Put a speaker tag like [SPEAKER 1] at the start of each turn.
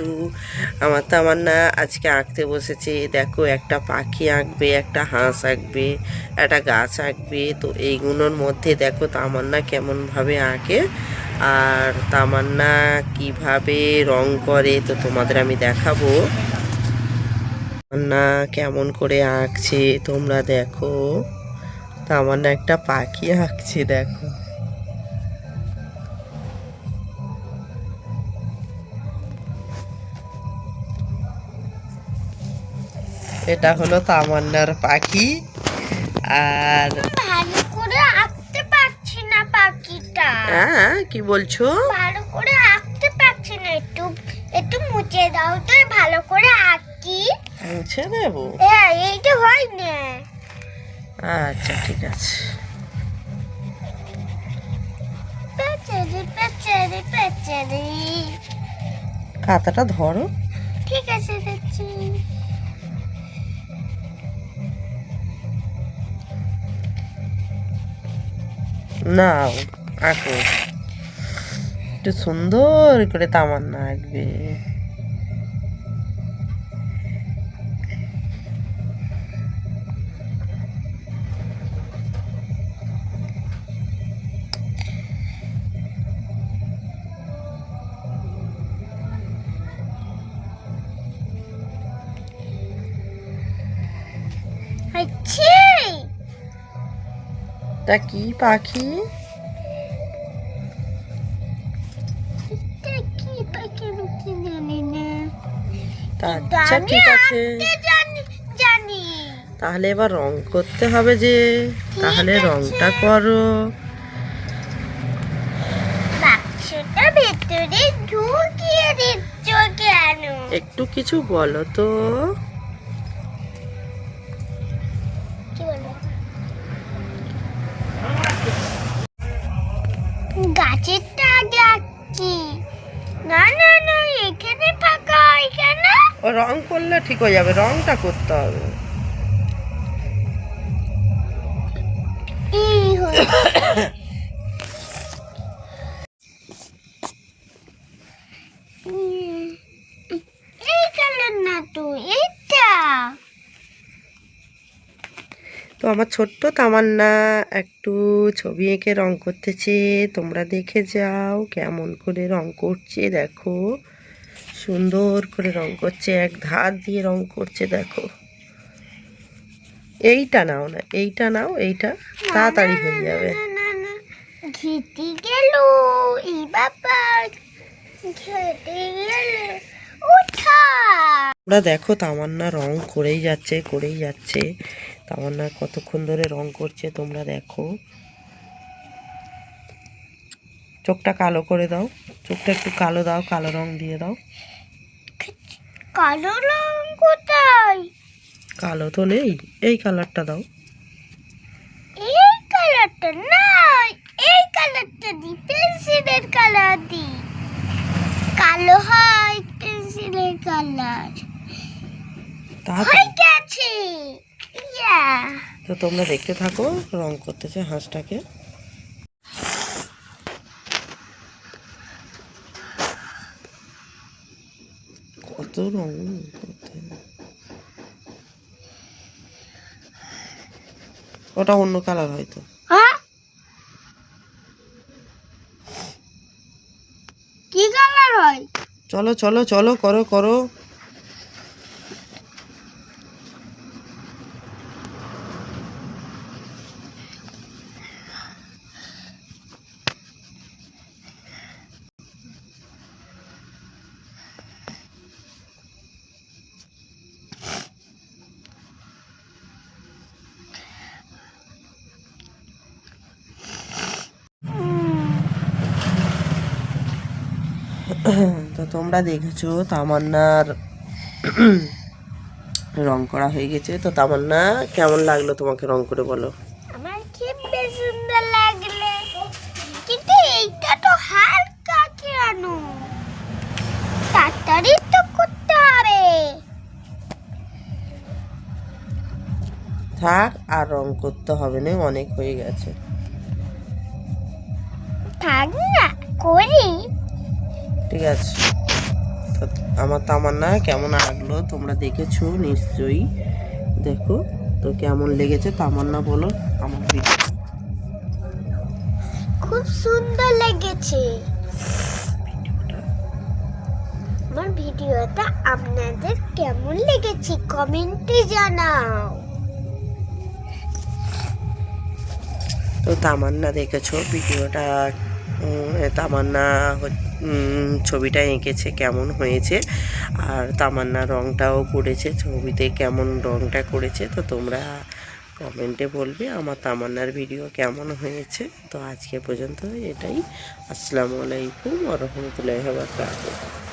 [SPEAKER 1] কিন্তু আমার তামান্না আজকে আঁকতে বসেছে। দেখো, একটা পাখি আঁকবে, একটা হাঁস আঁকবে, একটা গাছ আঁকবে। তো এইগুলোর মধ্যে দেখো তামান্না কেমনভাবে আঁকে আর তামান্না কীভাবে রং করে, তো তোমাদের আমি দেখাবো। তামান্না কেমন করে আঁকছে তোমরা দেখো। তামান্না একটা পাখি আঁকছে, দেখো। এটা হলো তামান্নার পাখি। আর
[SPEAKER 2] ভালো করে আঁকতে পারছি না পাখিটা।
[SPEAKER 1] হ্যাঁ কি বলছো?
[SPEAKER 2] ভালো করে আঁকতে পারছি না একটু একটু মুছে দাও তো ভালো করে আঁকি।
[SPEAKER 1] মুছে দেবো?
[SPEAKER 2] হ্যাঁ এইটা হয় না।
[SPEAKER 1] আচ্ছা ঠিক আছে।
[SPEAKER 2] পেচারি পেচারি পেচারি।
[SPEAKER 1] খাতাটা ধরো।
[SPEAKER 2] ঠিক আছে দেখছি।
[SPEAKER 1] নাও আঁকো একটু সুন্দর করে তামান্না আঁকবে তা কি পাখি
[SPEAKER 2] এটা কি পাখি না
[SPEAKER 1] আচ্ছা ঠিক আছে তাহলে এবার রং করতে হবে যে তাহলে। রংটা করো। একটু কিছু বলো তো।
[SPEAKER 2] না না না, এখানে ফাঁকা, এখানে?
[SPEAKER 1] ও রং করলে ঠিক হয়ে যাবে, রংটা করতে হবে।
[SPEAKER 2] তো
[SPEAKER 1] আমার ছোট্ট তামান্না একটু ছবি এঁকে রং করতেছে। তোমরা দেখে যাও কেমন করে রং করছে দেখো। সুন্দর করে রং করছে এক ধার দিয়ে রং করছে দেখো। এইটা নাও না এইটা নাও এইটা তাড়াতাড়ি হয়ে যাবে।
[SPEAKER 2] না না না ঘেটে গেল এই বাবা ঘেটে গেল। উঠা!
[SPEAKER 1] তোমরা দেখো তামান্না রং করেই যাচ্ছে করেই যাচ্ছে। তামান্না কতক্ষণ ধরে রং করছে তোমরা দেখো। চোখটা কালো করে দাও। চোখটা একটু কালো দাও কালো রং দিয়ে দাও।
[SPEAKER 2] কালো রং কোথায়?
[SPEAKER 1] কালো তো নেই এই কালারটা দাও।
[SPEAKER 2] এই কালারটা নাই এই কালারটা দি পেন্সিলের কালার দি। কালো হয় পেন্সিলের কালার। হয়ে গেছে।
[SPEAKER 1] তো তোমরা দেখতে থাকো রং করতেছে হাঁসটাকে। কত রং করতে। ওটা অন্য কালার হয়তো।
[SPEAKER 2] হ্যাঁ? কি কালার হয়?
[SPEAKER 1] চলো চলো চলো করো করো। তো তোমরা দেখেছ তামান্নার রং করা হয়ে গেছে। তো তামান্না কেমন লাগল তোমাকে রং করে বলো?
[SPEAKER 2] আমার সুন্দর লাগলে। কিন্তু এইটা তো হালকা কেন? তাড়াতাড়ি তো করতে হবে।
[SPEAKER 1] থাক আর রং করতে হবে না অনেক হয়ে গেছে।
[SPEAKER 2] থাক না করি।
[SPEAKER 1] ঠিক আছে। তো আমার তামান্না কেমন আগলো তোমরা দেখেছ নিশ্চয়ই। দেখো তো কেমন লেগেছে তামান্না বলো আমার ভিডিও
[SPEAKER 2] খুব সুন্দর লেগেছে। আমার ভিডিওটা আপনাদের কেমন লেগেছে কমেন্টে জানাও।
[SPEAKER 1] তো তামান্না দেখেছ ভিডিওটা। তামান্না হচ- উম, ছবিটা এঁকেছে, কেমন হয়েছে, আর তামান্না রংটাও করেছে, ছবিতে কেমন রংটা করেছে, তো তোমরা কমেন্টে বলবে আমার তামান্নার ভিডিও কেমন হয়েছে। তো আজকে পর্যন্ত এটাই। আসসালামু আলাইকুম রহমতুল্লাহ বারকাতুহ।